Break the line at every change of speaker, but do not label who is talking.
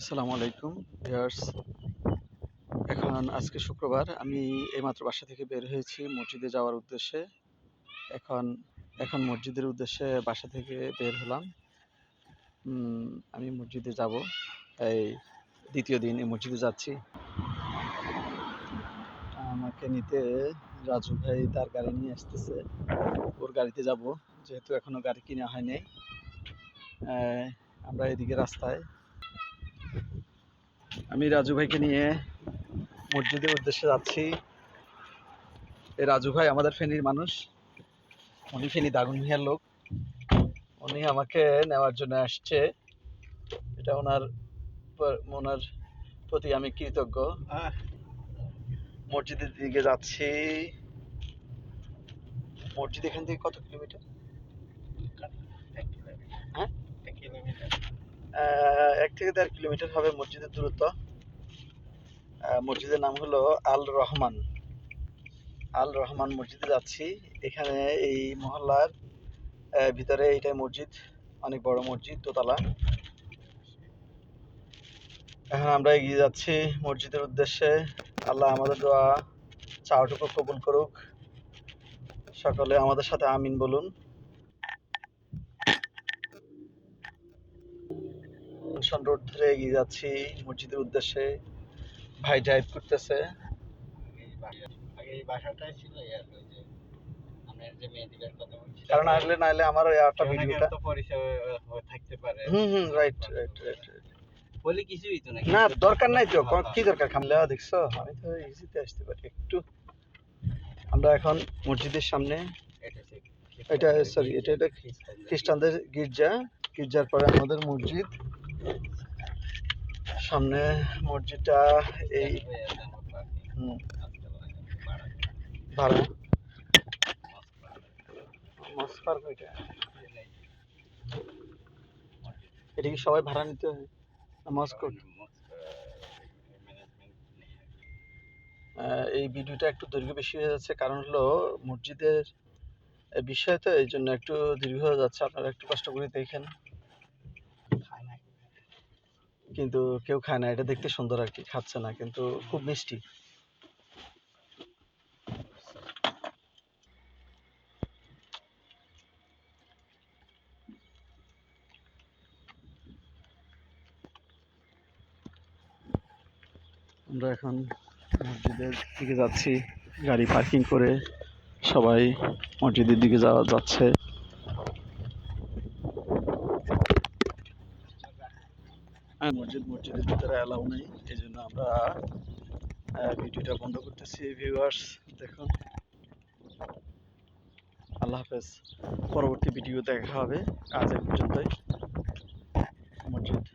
আসসালামু আলাইকুম, ভিউয়ার্স। এখন আজকে শুক্রবার, আমি এইমাত্র বাসা থেকে বের হয়েছি মসজিদে যাওয়ার উদ্দেশ্যে। এখন এখন মসজিদের উদ্দেশ্যে বাসা থেকে বের হলাম। আমি মসজিদে যাব। এই দ্বিতীয় দিন এই মসজিদে যাচ্ছি। আমাকে নিতে রাজু ভাই তার গাড়ি নিয়ে আসতেছে। ওর গাড়িতে যাব, যেহেতু এখনও গাড়ি কিনা হয়নি। আমরা এদিকে রাস্তায় আমি রাজু ভাইকে নিয়ে মসজিদের উদ্দেশ্যে যাচ্ছি। এই রাজু ভাই আমাদের ফেনীর মানুষ। উনি ফেনী দাগুনমিয়ার লোক। উনি আমাকে নেওয়ার জন্য আসছে। এটা ওনার ওনার প্রতি আমি কৃতজ্ঞ। মসজিদের দিকে যাচ্ছি। মসজিদ এখান থেকে কত কিলোমিটার? হ্যাঁ? এক থেকে দেড় কিলোমিটার হবে মসজিদের দূরত্ব। মসজিদের নাম হলো আল রহমান। আল রহমান মসজিদে যাচ্ছি। এখানে এই মহল্লার ভিতরে এইটাই মসজিদ, অনেক বড় মসজিদ, দোতলা। এখন আমরা এগিয়ে যাচ্ছি মসজিদের উদ্দেশ্যে। আল্লাহ আমাদের দোয়া, চাওয়াটুকু কবুল করুক। সকলে আমাদের সাথে আমিন বলুন। জনসন রোড ধরে এগিয়ে যাচ্ছি মসজিদের উদ্দেশ্যে। ভাই ড্রাইভ করতেছে। কারণ আসলে নাহলে আমার ওই
অনেকের
ভিডিওটা
হয়ে থাকতে পারে।
Hmm hmm right right right
বলি কিছুই তো না
দরকার নাই তো। কোন- কি দরকার? খামলে দেখছ? আমি তো ইজিতে আসতে পারি। একটু। আমরা এখন মসজিদের সামনে
এটা
সরি এটা এটা খ্রিস্টানদের গির্জা। গির্জার পরে আমাদের মসজিদ। সামনে মসজিদটা এই ভাড়া। এটা কি সবাই ভাড়া নিতে হয়। মস্ক এই ভিডিওটা একটু দৈর্ঘ্য বেশি হয়ে যাচ্ছে। কারণ হলো মসজিদের বিষয় তো, এই জন্য একটু দীর্ঘ হয়ে যাচ্ছে। আপনারা একটু কষ্ট করে দেখেন। কিন্তু কেউ খায় না, এটা দেখতে সুন্দর আর কি, খাচ্ছে না, কিন্তু খুব মিষ্টি। আমরা এখন মসজিদের দিকে যাচ্ছি, গাড়ি পার্কিং করে সবাই মসজিদের দিকে যাওয়া যাচ্ছে। মসজিদ, মসজিদের ভিতরে অ্যালাউ নেই। এই জন্য আমরা ভিডিওটা বন্ধ করতেছি। ভিউয়ার্স দেখুন। আল্লাহ হাফেজ। পরবর্তী ভিডিও দেখা হবে। আজ এক পর্যন্তই।